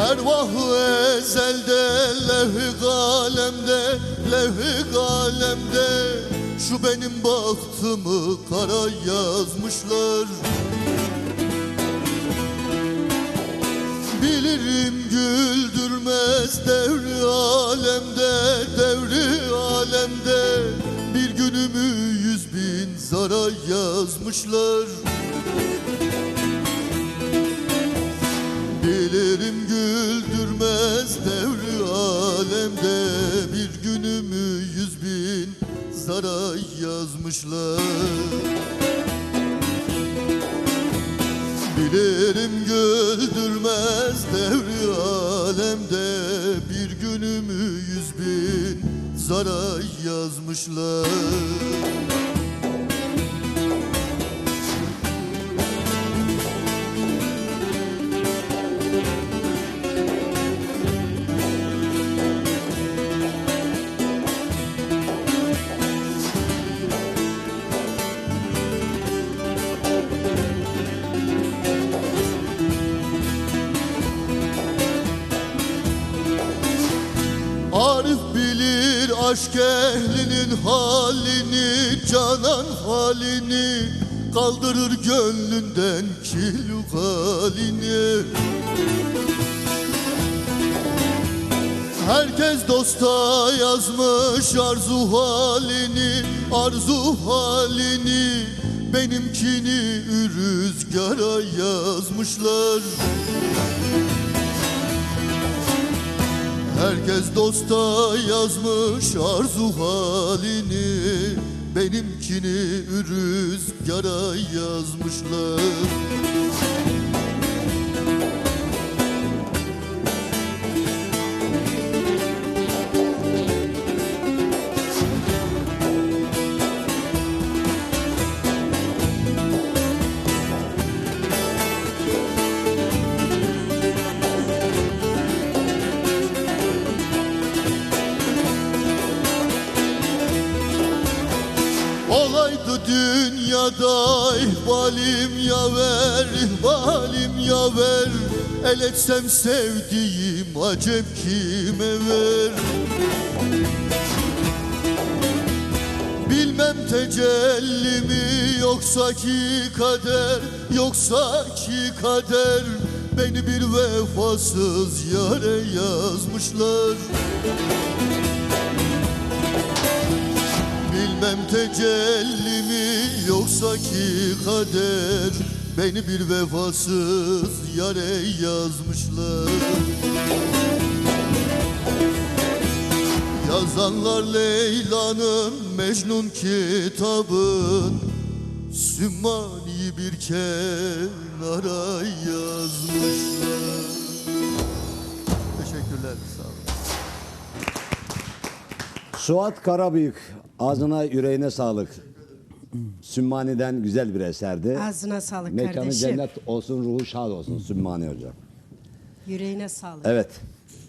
Ervah-ı ezelde levh-i kalemde Levh-i kalemde Şu benim bahtımı kara yazmışlar. Bilirim güldürmez devri alemde Devri alemde. Bir günümü yüz bin zara yazmışlar. Bilirim zara yazmışlar. Bilirim güldürmez devri alemde Bir günümü yüz bin zara yazmışlar Arif bilir aşk ehlinin halini Canan halini. Kaldırır gönlünden kil halini. Herkes dosta yazmış arzu halini Arzu halini. Benimkini rüzgara yazmışlar Herkes dosta yazmış arzu halini. Benimkini rüzgara yazmışlar dünyada ihbalim yaver, ihbalim yaver. El etsem sevdiğim acep kime ver? Bilmem tecelli mi yoksa ki kader Yoksa ki kader. Beni bir vefasız yare yazmışlar Bilmem tecelli mi yoksa ki kader. Beni bir vefasız yare yazmışlar. Yazanlar Leyla'nın Mecnun kitabın Sümmani'yi bir kenara yazmışlar. Teşekkürler sağ olun. Suat Karabıyık ağzına yüreğine sağlık. Sümmani'den güzel bir eserdi. Ağzına sağlık Mekanı kardeşim. cennet olsun, ruhu şad olsun Sümmani hocam. Yüreğine sağlık. Evet.